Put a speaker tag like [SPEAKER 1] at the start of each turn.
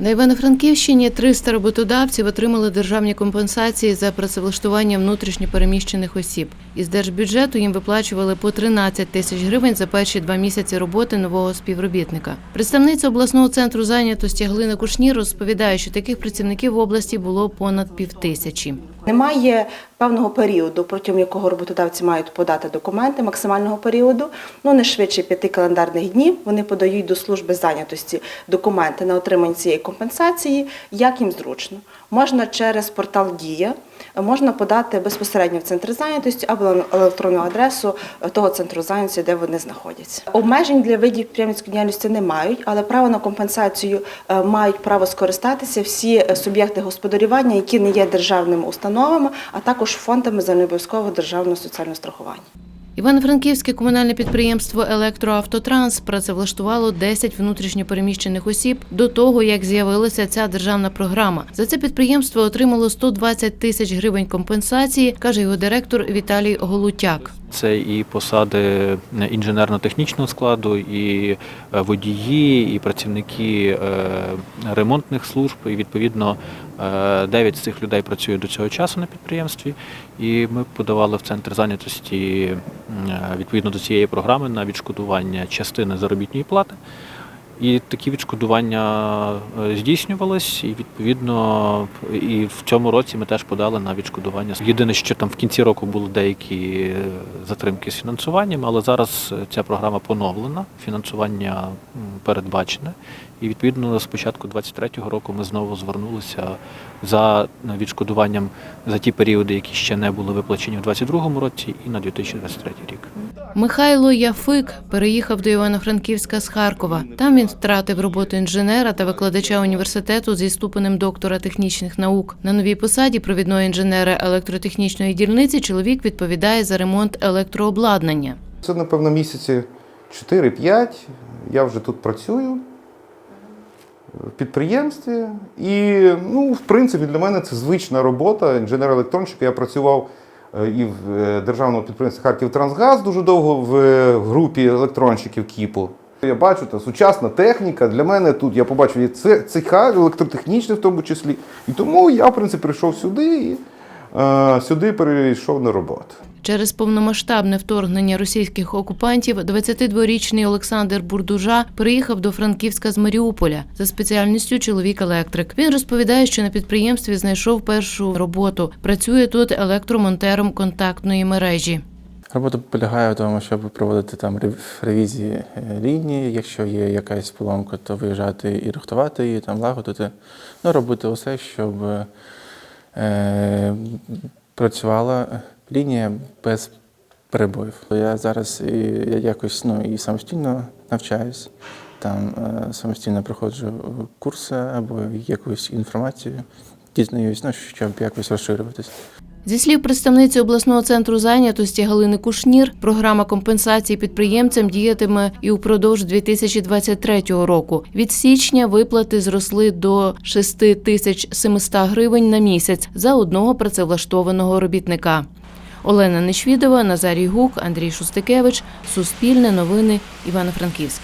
[SPEAKER 1] На Івано-Франківщині 300 роботодавців отримали державні компенсації за працевлаштування внутрішньо переміщених осіб. Із держбюджету їм виплачували по 13 тисяч гривень за перші два місяці роботи нового співробітника. Представниця обласного центру зайнятості Глина Кушнір розповідає, що таких працівників в області було понад півтисячі.
[SPEAKER 2] Немає певного періоду, протягом якого роботодавці мають подати документи максимального періоду, ну не швидше п'яти календарних днів. Вони подають до служби зайнятості документи на отримання цієї компенсації, як їм зручно. Можна через портал Дія, можна подати безпосередньо в центр зайнятості або на електронну адресу того центру зайнятості, де вони знаходяться. Обмежень для видів підприємницької діяльності не мають, але право на компенсацію е, мають право скористатися всі е, суб'єкти господарювання, які не є державними установами, а також фондами за загальнообов'язкового державного соціального страхування.
[SPEAKER 1] Івано-Франківське комунальне підприємство Електроавтотранс працевлаштувало 10 внутрішньопереміщених осіб до того, як з'явилася ця державна програма. За це підприємство отримало 120 тисяч гривень компенсації, каже його директор Віталій Голутяк.
[SPEAKER 3] Це і посади інженерно-технічного складу, і е, водії, і працівники е, ремонтних служб. І відповідно 9 з цих людей працює до цього часу на підприємстві. І ми подавали в центр зайнятості е, відповідно до цієї програми на відшкодування частини заробітної плати. І такі відшкодування е, здійснювались, і відповідно і в цьому році ми теж подали на відшкодування. Єдине, що там в кінці року були деякі е, затримки з фінансуванням, але зараз е, ця програма поновлена, фінансування передбачене. І відповідно з початку 2023 року ми знову звернулися за відшкодуванням за ті періоди, які ще не були виплачені у 2022 році, і на 2023 рік.
[SPEAKER 1] Михайло Яфик переїхав до Івано-Франківська з Харкова. Там він втратив роботу інженера та викладача університету зі ступенем доктора технічних наук. На новій посаді провідного інженера електротехнічної дільниці чоловік відповідає за ремонт електрообладнання.
[SPEAKER 4] Це, напевно, місяці 4-5. Я вже тут працюю в підприємстві. І, ну, в принципі, для мене це звична робота. Інженер-електронщик. Я працював і в е, державному підприємстві Харків Трансгаз дуже довго в е, групі електронщиків КІПу. Я бачу, це сучасна техніка. Для мене тут я побачив це цеха електротехнічне в тому числі. І тому я, в принципі, прийшов сюди і е, сюди перейшов на роботу.
[SPEAKER 1] Через повномасштабне вторгнення російських окупантів 22-річний Олександр Бурдужа приїхав до Франківська з Маріуполя за спеціальністю чоловік електрик. Він розповідає, що на підприємстві знайшов першу роботу. Працює тут електромонтером контактної мережі.
[SPEAKER 5] Робота полягає в тому, щоб проводити там ревізії е, лінії. Якщо є якась поломка, то виїжджати і рихтувати її, там лагодити. Ну, робити усе, щоб е, працювала лінія без перебоїв. Я зараз і, я якось ну, і самостійно навчаюсь, там е, самостійно проходжу курси або якусь інформацію, дізнаюсь, ну, щоб якось розширюватись.
[SPEAKER 1] Зі слів представниці обласного центру зайнятості Галини Кушнір, програма компенсації підприємцям діятиме і упродовж 2023 року. Від січня виплати зросли до 6700 гривень на місяць за одного працевлаштованого робітника. Олена Нечвідова, Назарій Гук, Андрій Шустикевич, Суспільне новини, Івано-Франківськ.